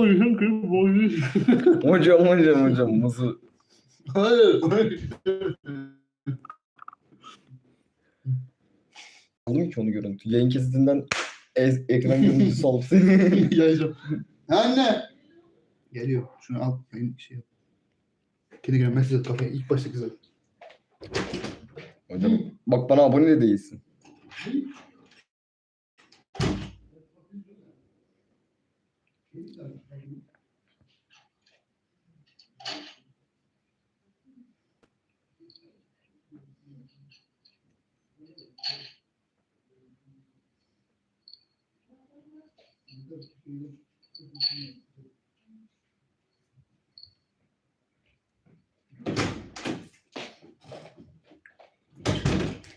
konuşuyorsun kırıp bozuyorsun. Hocam hocam hocam nasıl? Hayır. Aldım ki onu görüntü. Yayın kesitinden ez- ekran görüntüsü alıp seni. Yayacağım. Anne. Geliyor. Şunu al. Yayın şey yap. Kedi giren mesaj at kafaya. İlk başta güzel. hocam bak bana abone de değilsin.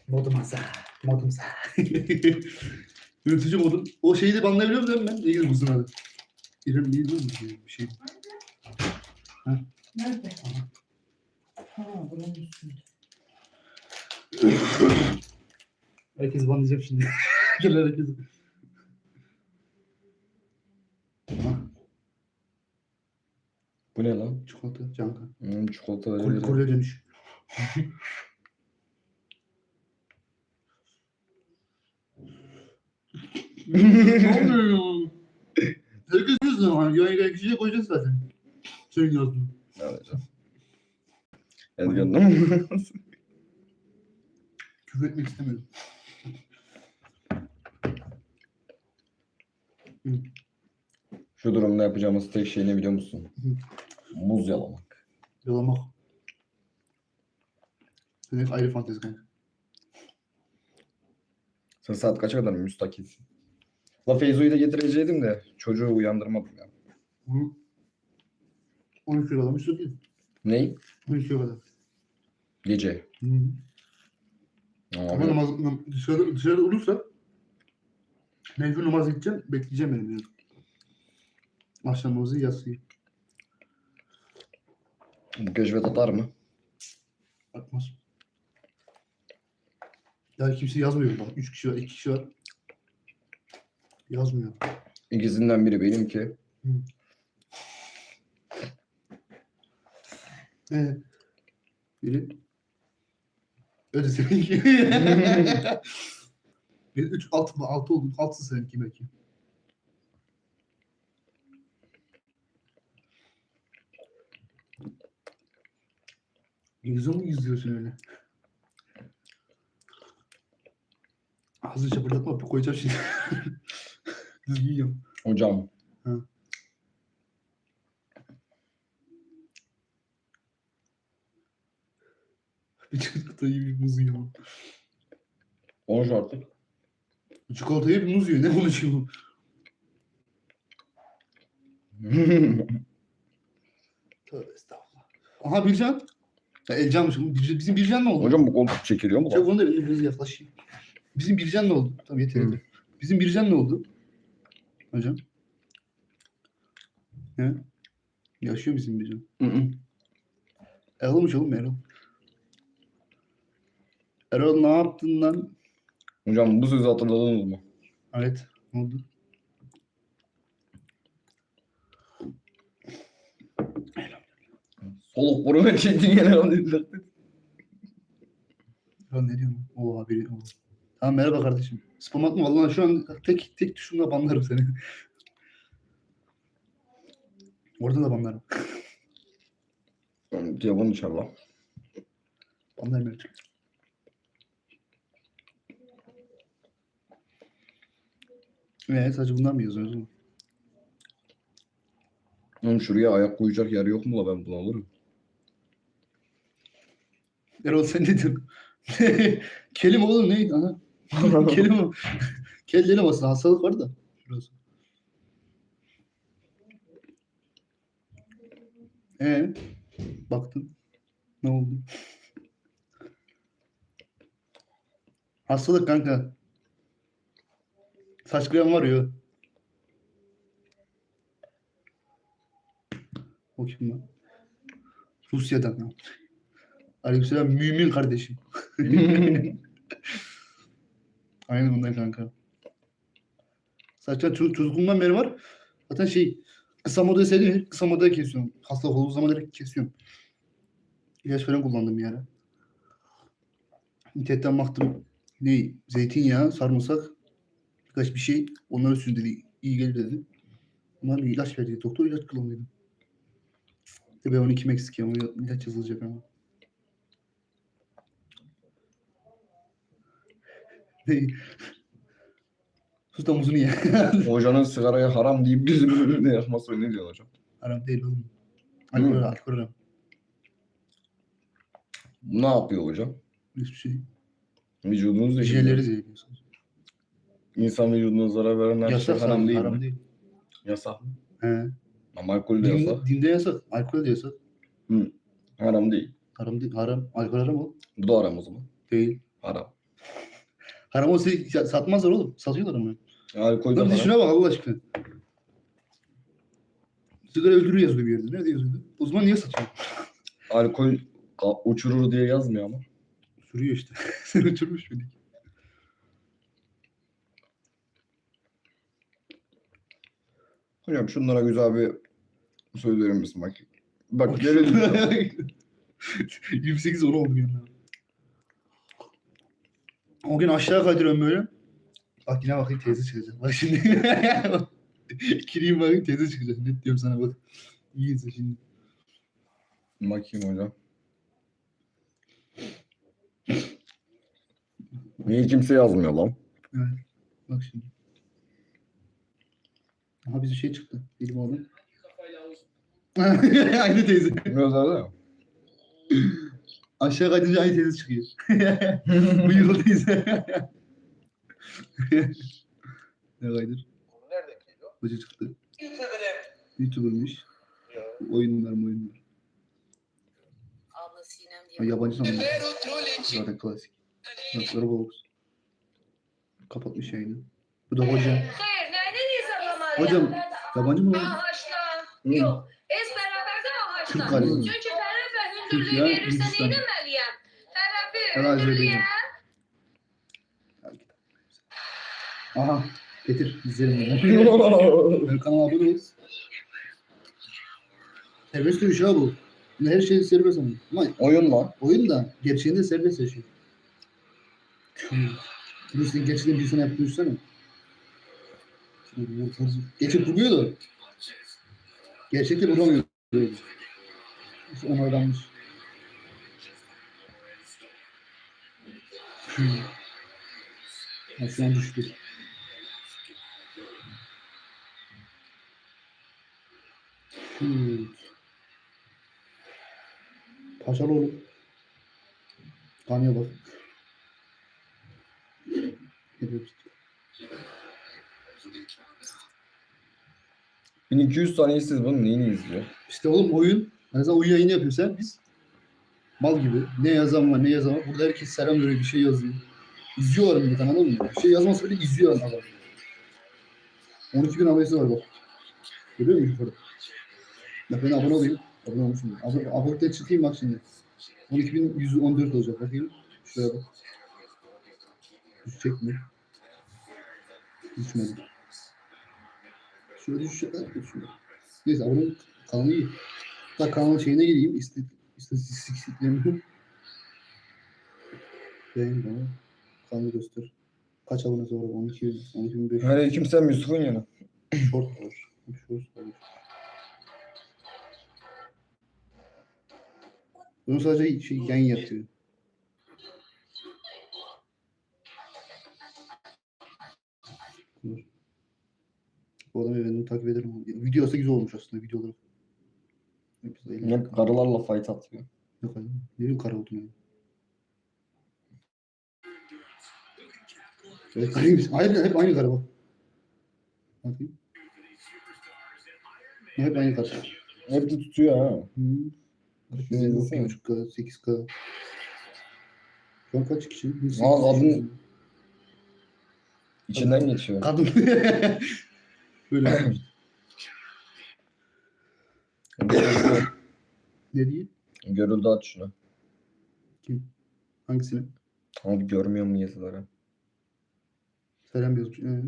Modum asa. Modum sa. Yönetici modum. O şeyi de banlayabiliyor muyum ben? İlgili kızın adı. İrem değil mi? Bir şey. Nerede? Ha buranın üstünde. Herkes banlayacak şimdi. Gel herkes. Bu ne lan? çikolata, canka. Hmm, çikolata Kol, verebilirim. kolye dönüş. ne oluyor? Herkes yazıyor. Hani yayın gelen kişiye koyacağız zaten. Senin yazdın. Evet hocam. Evet gördüm. Küfür etmek istemiyorum. Şu durumda yapacağımız tek şey ne biliyor musun? Muz yalamak. Yalamak. Senin ayrı fantezi kanka. Sen saat kaça kadar müstakilsin? La Feyzo'yu da getireceydim de çocuğu uyandırmadım ya. Hı. 12 kadar değil? Ney? 12 kadar. Gece. Hı. Ama namaz, nam- dışarıda, dışarıda olursa mecbur namaz gideceğim, bekleyeceğim benim yani. Akşam namazı yatsıyı. Bu keşfet atar mı? Atmaz. Ya kimse yazmıyor bak. Üç kişi var, iki kişi var. Yazmıyor. İkisinden biri benimki. Ee, biri öyle seninki. Bir üç, altı mı? Altı oldu. Altı seninki belki. Yüzü mü yüzüyorsun öyle? Ağzını şapırdatma. Koyacağım şimdi. Düzgün yap. Hocam. Bir çikolatayı bir muz yiyor. Konuş artık. Çikolatayı bir muz yiyor. Ne konuşuyor bu? Tövbe estağfurullah. Aha Bircan. Ya bu. Bir- Bizim Bircan ne oldu? Hocam bu koltuk çekiliyor mu lan? onu da benimle biraz yaklaşayım. Bizim Bircan ne oldu? Tamam yeter Hı. yeter. Bizim Bircan ne oldu? Hocam. He? Yaşıyor bizim Bircan. Hı hı. Erol'muş oğlum Erol. Erol ne yaptın lan? Hocam bu sözü hatırladınız mı? Evet. Ne oldu? Soluk burun çektiğin yere alıyorlar. Ya ne diyorsun? Oo abi. Oo. Tamam merhaba kardeşim. Spam atma vallahi şu an tek tek tuşumla banlarım seni. Orada da banlarım. Telefonu çal lan. Banlarım evet. Ee, sadece bundan mı yazıyoruz? Oğlum şuraya ayak koyacak yer yok mu la ben bunu alırım. Erol sen ne diyorsun? Kelim oğlum neydi? Aha. Kelim. Kel dedim aslında hastalık var da. Şurası. Ee, baktım. Ne oldu? Hastalık kanka. Saç krem var ya. O kim lan? Rusya'dan. ha. Aleykümselam mümin kardeşim. Aynen ondan kanka. Çocuk, çocukluğumdan beri var. Zaten şey Kısa modayı sevdiğim kısa modayı kesiyorum. Hastalık olduğu zaman direkt kesiyorum. İlaç falan kullandım bir ara. İnternetten baktım. Ne? Zeytinyağı, sarımsak, birkaç bir şey. Onları sür dedi. İyi gelir dedi. Onlar bir ilaç verdi. Doktor ilaç kullanıyordum. E ben 12 eksik ama ilaç yazılacak ama. Ne? Sus da muzunu ye. Hocanın sigaraya haram deyip gözümün önünde yakması ne diyorsun hocam? Haram değil oğlum. Alkol, Hmm. alkol haram. Ne yapıyor hocam? Hiçbir şey. Vücudunuz da Jelleri zehirliyorsunuz. İnsan vücuduna zarar veren her şey Yasak haram haram değil haram mi? değil. Yasak mı? He. Ama alkol de yasak. Din, dinde yasak. Alkol de yasak. Haram değil. Haram değil. Haram. Alkol haram o. Bu da haram o zaman. Değil. Haram. Ya- satmazlar oğlum. Satıyorlar ama. Alkol de Lan şuna bak Allah aşkına. Sigara öldürür yazıyor bir yerde. Nerede yazıyordu? O zaman niye satıyor? Alkol ka- uçurur diye yazmıyor ama. Sürüyor işte. Sen uçurmuş beni. Hocam şunlara güzel bir söz verir misin bak. Bak geri 28 onu oldu yani. O gün aşağı kaydırıyorum böyle. Bak yine bakayım teyze çıkacak. Bak şimdi. Gireyim bakayım teyze çıkacak. Ne diyorum sana bak. İyi izle şimdi. Bakayım hocam. Niye kimse yazmıyor lan? Bak şimdi. Aha bize şey çıktı. Benim oğlum. aynı teyze. Yazar da. Aşağı kaydınca aynı teyze çıkıyor. Bıyıklı teyze. ne kaydır? Nereden geliyor? Hoca çıktı. YouTuber'ım. YouTuber'mış. Oyunlar mı oyunlar. Abla Sinem Ha, diye. yabancı troleci. Zaten klasik. Nasılları box. Kapatmış yayını. Bu da hoca. Hayır, neredeyiz adamlar Hocam, ya? Yabancı mı lan? Ağaçta. Yok, ez beraber de ağaçta. Türk galiba. Çünkü Ferhat ve Türk Hündürlüğü ya, verirsen Hindistan. Hündürlüğü. öyleyim. Aha. Getir. İzlerim bunu. Kanala abone ol. Serbest dövüş ha bu. Her şey serbest ama. Ama Oyun lan. oyun da gerçeğinde serbest yaşıyor. Hmm. Bunu senin gerçekten bir sene yapıp düşünsene. Geçip vuruyor da. Gerçekte vuramıyor. Böyle. İşte onaylanmış. Hmm. Ha, şu an düştü. Şut. Paşalı oğlum. Kanıya bak. Evet. 1200 tane siz bunun neyini izliyor? İşte oğlum oyun. Mesela oyun yayını yapıyor sen biz. Mal gibi. Ne yazan var ne yazan var. Burada herkes selam veriyor bir şey yazıyor. İzliyorlar millet anladın mı? Bir şey yazmasa bile izliyor adam. 12 bin abonesi var bak. Görüyor musun yukarıda? Bak ben abone olayım. Abone olmuşum. Abone, abonelikten çıkayım bak şimdi. 12.114 olacak. Bakayım. Şuraya bak. Düşecek mi? Düşmedi. Şöyle düşecek. Düşmedi. Neyse abone kanalı iyi. Hatta kanalın şeyine gireyim. İsti- Siksiklemin. Beğen bana. Kanı göster. Kaç abonesi var? 1200, 12500. Aleyküm sen Yusuf'un yanı. Short var. Short var. Bunu sadece şey, yan yatıyor. Dur. Bu adamı ben takip ederim. Videosu güzel olmuş aslında videoları. 350. Hep karılarla fight atıyor. Yok abi. Niye kara oldun abi? Evet karıymış. Aynı, hep aynı kara bak. Bakayım. Hep aynı kara. Hep de tutuyor ha. Hmm. Şöyle bakayım. 3K, 8K. Şu an kaç kişi? Aa kadın içinden geçiyor. Kadın. Böyle. Görüldü. Ne diye? Görüldü aç şunu. Hangisini? Abi görmüyor mu yazıları? Selam yazmış. Ee.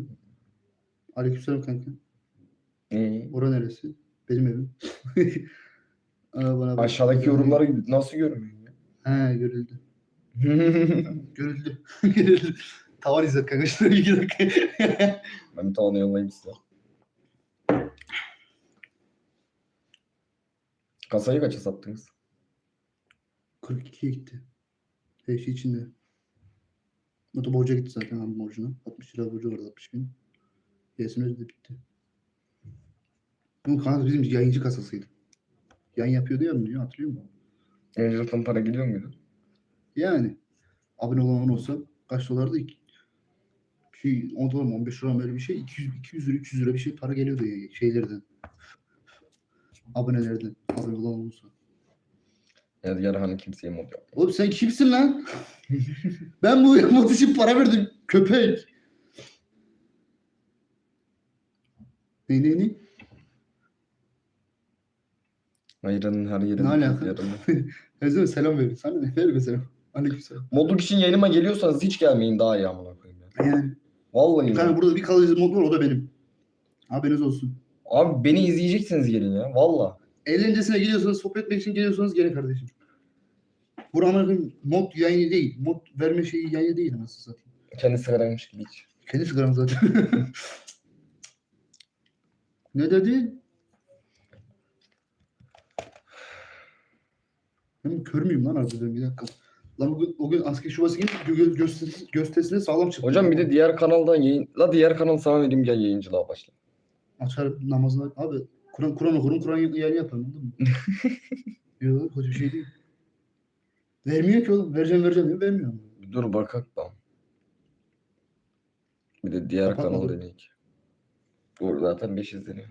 Aleykümselam kanka. İyi. Ora neresi? Benim evim. Aa, bana bak. Aşağıdaki yorumları nasıl görmüyorsun ya? He görüldü. Görüldü. Görüldü. Tavan izlet kanka. Şurada bir iki dakika. ben bir tane yollayayım size. Kasayı kaça sattınız? 42'ye gitti. Her şey içinde. Moto borca gitti zaten abi borcuna. 60 lira borcu vardı 60 bin. Gerisini ödedi bitti. Bu kanka bizim yayıncı kasasıydı. Yayın yapıyordu ya bunu hatırlıyor musun? Öncelikten para geliyor muydu? Yani abone olan olsa kaç dolardı? Şey, 10 dolar mı 15 lira mı öyle bir şey. 200, 200 lira 300 lira bir şey para geliyordu şeylerden. Abonelerden. Abone olan olursa. Diğer hani kimseye mod yok. Oğlum sen kimsin lan? ben bu mod için para verdim. Köpek. Ne ne ne? Hayranın her yerinde. Ne alaka? Özlem selam verin. Sana ne? Ver be selam. Aleyküm selam. Modluk için yayınıma geliyorsanız hiç gelmeyin daha iyi amına koyayım ya. Yani. Vallahi Bir ya. tane burada bir kalıcı mod var o da benim. Haberiniz olsun. Abi beni izleyeceksiniz gelin ya. Valla. Eğlencesine geliyorsanız, sohbet etmek için geliyorsanız gelin kardeşim. Buranın mod yayını değil. Mod verme şeyi yayını değil nasıl satayım. Kendi sigaraymış gibi hiç. Kendi sigaram zaten. ne dedi? Ben kör müyüm lan harbiden bir dakika. Lan bugün, o gün asker şubası gibi gö gösterisi, gösterisine sağlam çıktı. Hocam bir de diğer kanaldan yayın... La diğer kanal sana vereyim gel yayıncılığa başla. Açar namazını. Abi Kur'an Kur'an okurum Kur'an yayını yaparım anladın mı? Yok hoca bir şey değil. Vermiyor ki oğlum. Vereceğim vereceğim diyor. Vermiyor. Bir dur bakak da. Bir de diğer Kapat kanal oğlum. deneyik. Dur zaten 5 izleniyor.